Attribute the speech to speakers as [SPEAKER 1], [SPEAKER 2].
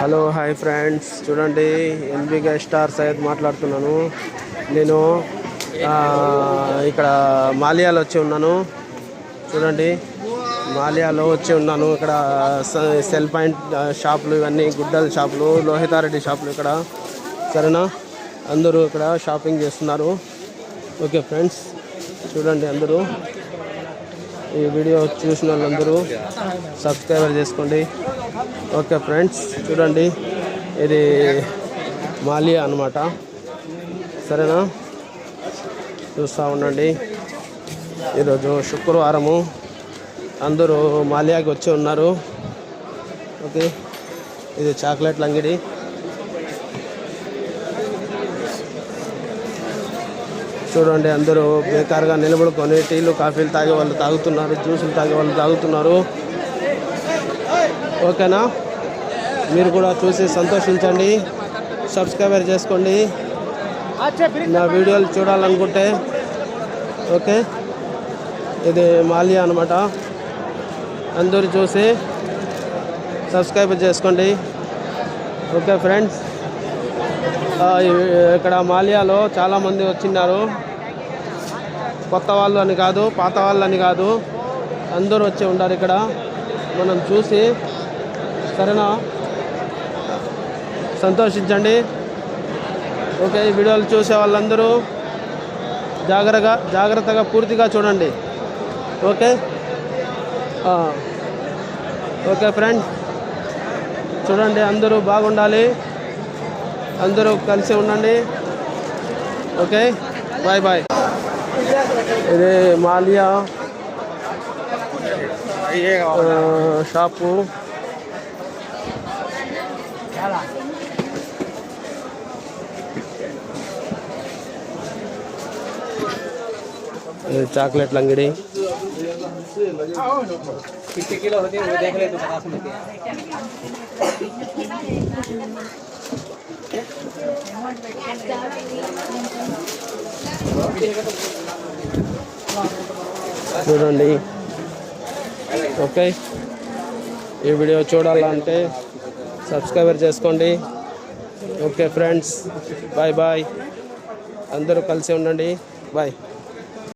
[SPEAKER 1] Hello hi friends. చూడండి ఎన్బిగా star Syed మాట్లాడుతున్నాను. నేను ఇక్కడ మాలియాలో వచ్చి ఉన్నాను. చూడండి మాలియాలో వచ్చి ఉన్నాను. ఇక్కడ స- సెల్ పాయింట్ షాపులు ఇవన్నీ గుడ్డల షాపులు లోహితారెడ్డి షాపులు ఇక్కడ. సరేనా? అందరూ ఇక్కడ షాపింగ్ చేస్తున్నారు. Okay friends. చూడండి అందరూ. ఈ వీడియో చూసిన వాళ్ళందరూ సబ్స్క్రైబర్ చేసుకోండి. ఓకే ఫ్రెండ్స్ చూడండి. ఇది మాలియా అన్నమాట. సరేనా? చూస్తూ ఉండండి. ఈరోజు శుక్రవారము. అందరూ మాలియాకి వచ్చి ఉన్నారు. ఓకే. ఇది చాక్లెట్ లంగిడి. చూడండి అందరూ బేకారుగా నిలబడుకొని టీలు కాఫీలు తాగే వాళ్ళు తాగుతున్నారు జ్యూసులు తాగే వాళ్ళు తాగుతున్నారు. ఓకేనా? మీరు కూడా చూసి సంతోషించండి సబ్స్క్రైబర్ చేసుకోండి. నా వీడియోలు చూడాలనుకుంటే ఓకే? ఇది మాల్యా అనమాట అందరూ చూసి సబ్స్క్రైబ్ చేసుకోండి. Okay friends? ఇక్కడ మాలియాలో చాలామంది వచ్చిన్నారు. కొత్త వాళ్ళు అని కాదు పాత వాళ్ళు అని కాదు. అందరూ వచ్చి ఉన్నారు ఇక్కడ. మనం చూసి సరేనా? సంతోషించండి. ఓకే ఈ వీడియోలు చూసే వాళ్ళందరూ జాగ్రత్తగా జాగ్రత్తగా పూర్తిగా చూడండి. ఓకే? Okay friend. చూడండి అందరూ బాగుండాలి. అందరూ కలిసి ఉండండి ఓకే బాయ్ బాయ్ ఇది మాలియా ఆ, షాపు ఇది చాక్లెట్ల అంగడి
[SPEAKER 2] कितने किलो होती है वो देख ले तो बता सकते हैं
[SPEAKER 1] చూడండి. ఓకే. ఈ వీడియో చూడాలంటే సబ్స్క్రైబర్ చేసుకోండి. Okay friends. Bye bye. అందరూ కలిసి ఉండండి. బాయ్.